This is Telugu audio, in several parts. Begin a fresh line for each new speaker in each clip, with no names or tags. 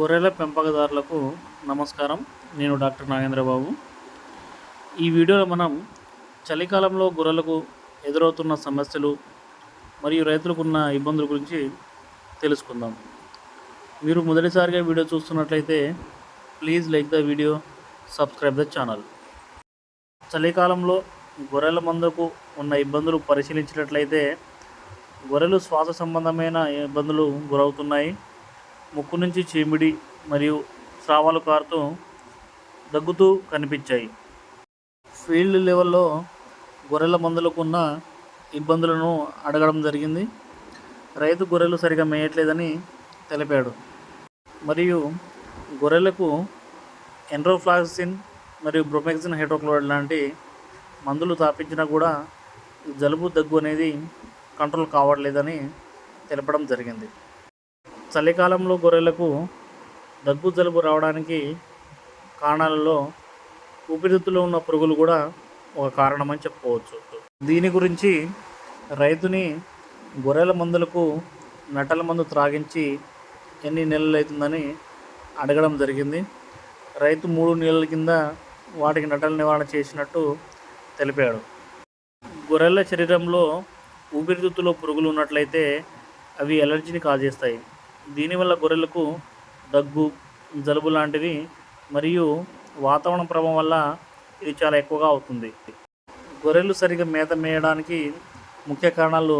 గొర్రెల పెంపకదారులకు నమస్కారం. నేను డాక్టర్ నాగేంద్రబాబు. ఈ వీడియోలో మనం చలికాలంలో గొర్రెలకు ఎదురవుతున్న సమస్యలు మరియు రైతులకు ఉన్న ఇబ్బందుల గురించి తెలుసుకుందాం. మీరు మొదటిసారిగా వీడియో చూస్తున్నట్లయితే please like the video subscribe the channel. చలికాలంలో గొర్రెల మందుకు ఉన్న ఇబ్బందులు పరిశీలించినట్లయితే గొర్రెలు శ్వాస సంబంధమైన ఇబ్బందులు గురవుతున్నాయి. ముక్కు నుంచి చీమిడి మరియు స్రావాలు కారుతూ దగ్గుతూ కనిపించాయి. ఫీల్డ్ లెవెల్లో గొర్రెల మందులకు ఉన్న ఇబ్బందులను అడగడం జరిగింది. రైతు గొర్రెలు సరిగా మేయట్లేదని తెలిపాడు. మరియు గొర్రెలకు ఎండ్రోఫ్లాక్సిన్ మరియు బ్రోమెక్సిన్ హైడ్రోక్లోరైడ్ లాంటి మందులు తాపించినా కూడా జలుబు దగ్గు అనేది కంట్రోల్ కావట్లేదని తెలపడం జరిగింది. చలికాలంలో గొర్రెలకు దగ్గు జలుబు రావడానికి కారణాలలో ఊపిరితిత్తులో ఉన్న పురుగులు కూడా ఒక కారణమని చెప్పుకోవచ్చు. దీని గురించి రైతుని గొర్రెల మందులకు నటల మందు త్రాగించి ఎన్ని నెలలు అవుతుందని అడగడం జరిగింది. రైతు మూడు నెలల కింద వాటికి నటల నివారణ చేసినట్టు తెలిపాడు. గొర్రెల శరీరంలో ఊపిరితిత్తులో పురుగులు ఉన్నట్లయితే అవి ఎలర్జీని కాజేస్తాయి. దీనివల్ల గొర్రెలకు దగ్గు జలుబు లాంటివి మరియు వాతావరణ ప్రభావం వల్ల ఇది చాలా ఎక్కువగా అవుతుంది. గొర్రెలు సరిగా మేత మేయడానికి ముఖ్య కారణాలు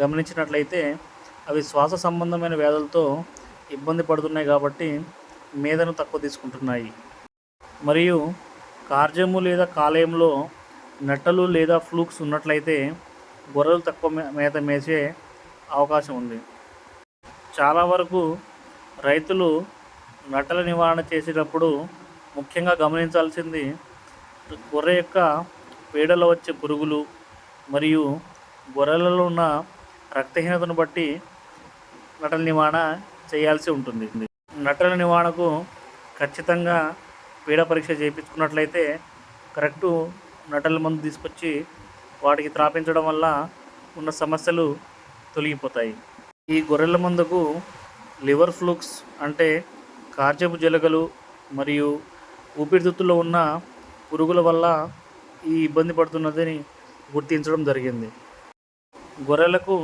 గమనించినట్లయితే అవి శ్వాస సంబంధమైన వ్యాధులతో ఇబ్బంది పడుతున్నాయి కాబట్టి మేదను తక్కువ తీసుకుంటున్నాయి. మరియు కార్జము లేదా కాలేయంలో నట్టలు లేదా ఫ్లూక్స్ ఉన్నట్లయితే గొర్రెలు తక్కువ మేత మేసే అవకాశం ఉంది. చాలా వరకు రైతులు నట్టల నివారణ చేసేటప్పుడు ముఖ్యంగా గమనించాల్సింది గొర్రె యొక్క పేడలో వచ్చే పురుగులు మరియు గొర్రెలలో ఉన్న రక్తహీనతను బట్టి నటల నివారణ చేయాల్సి ఉంటుంది. నటల నివారణకు ఖచ్చితంగా పీడ పరీక్ష చేయించుకున్నట్లయితే కరెక్టు నటల మందు తీసుకొచ్చి వాటికి త్రాపించడం వల్ల ఉన్న సమస్యలు తొలగిపోతాయి. ఈ గొర్రెల మందుకు లివర్ ఫ్లూక్స్ అంటే కార్జపు జలగలు మరియు ఊపిరితిత్తుల్లో ఉన్న పురుగుల వల్ల ఈ ఇబ్బంది పడుతున్నదని గుర్తించడం జరిగింది. గొర్రెలకు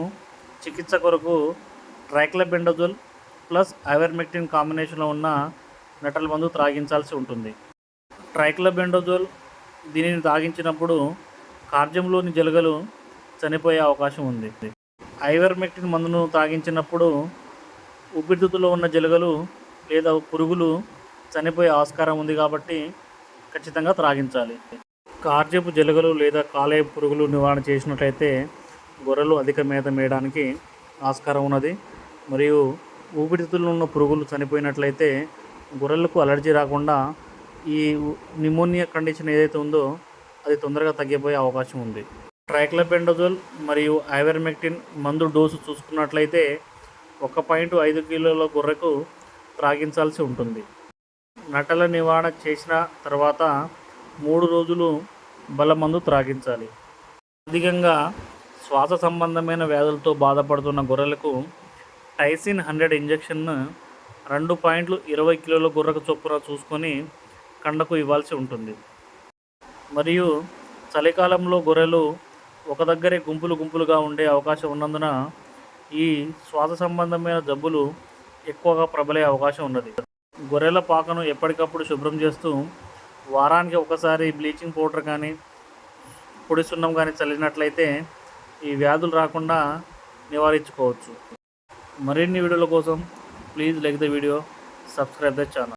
చికిత్స కొరకు ట్రైక్లబెండజోల్ ప్లస్ ఐవర్మెక్టిన్ కాంబినేషన్లో ఉన్న నటల మందు త్రాగించాల్సి ఉంటుంది. ట్రైక్లబెండజోల్ దీనిని తాగించినప్పుడు కార్జంలోని జలగలు చనిపోయే అవకాశం ఉంది. ఐవర్మెక్టిన్ మందును తాగించినప్పుడు ఊపిరితిత్తులో ఉన్న జలగలు లేదా పురుగులు చనిపోయే ఆస్కారం ఉంది కాబట్టి ఖచ్చితంగా త్రాగించాలి. కార్జపు జలగలు లేదా కాలేయ పురుగులు నివారణ చేసినట్లయితే గొర్రెలు అధిక మేత మేయడానికి ఆస్కారం ఉన్నది. మరియు ఊపిరితిత్తుల్లో ఉన్న పురుగులు చనిపోయినట్లయితే గొర్రెలకు అలర్జీ రాకుండా ఈ నిమోనియా కండిషన్ ఏదైతే ఉందో అది తొందరగా తగ్గిపోయే అవకాశం ఉంది. ట్రైక్లపెండజోల్ మరియు ఐవర్మెక్టిన్ మందు డోసు చూసుకున్నట్లయితే ఒక పాయింట్ ఐదు కిలోల గొర్రెకు త్రాగించాల్సి ఉంటుంది. నటల నివారణ చేసిన తర్వాత మూడు రోజులు బలమందు త్రాగించాలి. అధికంగా శ్వాస సంబంధమైన వ్యాధులతో బాధపడుతున్న గొర్రెలకు టైసిన్ హండ్రెడ్ ఇంజెక్షన్ రెండు పాయింట్లు ఇరవై కిలోల గొర్రెకు చొప్పున చూసుకొని కండకు ఇవ్వాల్సి ఉంటుంది. మరియు చలికాలంలో గొర్రెలు ఒక దగ్గరే గుంపులు గుంపులుగా ఉండే అవకాశం ఉన్నందున ఈ శ్వాస సంబంధమైన జబ్బులు ఎక్కువగా ప్రబలే అవకాశం ఉన్నది. గొర్రెల పాకను ఎప్పటికప్పుడు శుభ్రం చేస్తూ వారానికి ఒకసారి బ్లీచింగ్ పౌడర్ కానీ పొడి సున్నం కానీ చల్లినట్లయితే ఈ వ్యాధులు రాకుండా నివారించుకోవచ్చు. మరిన్ని వీడియోల కోసం please like the video subscribe the channel.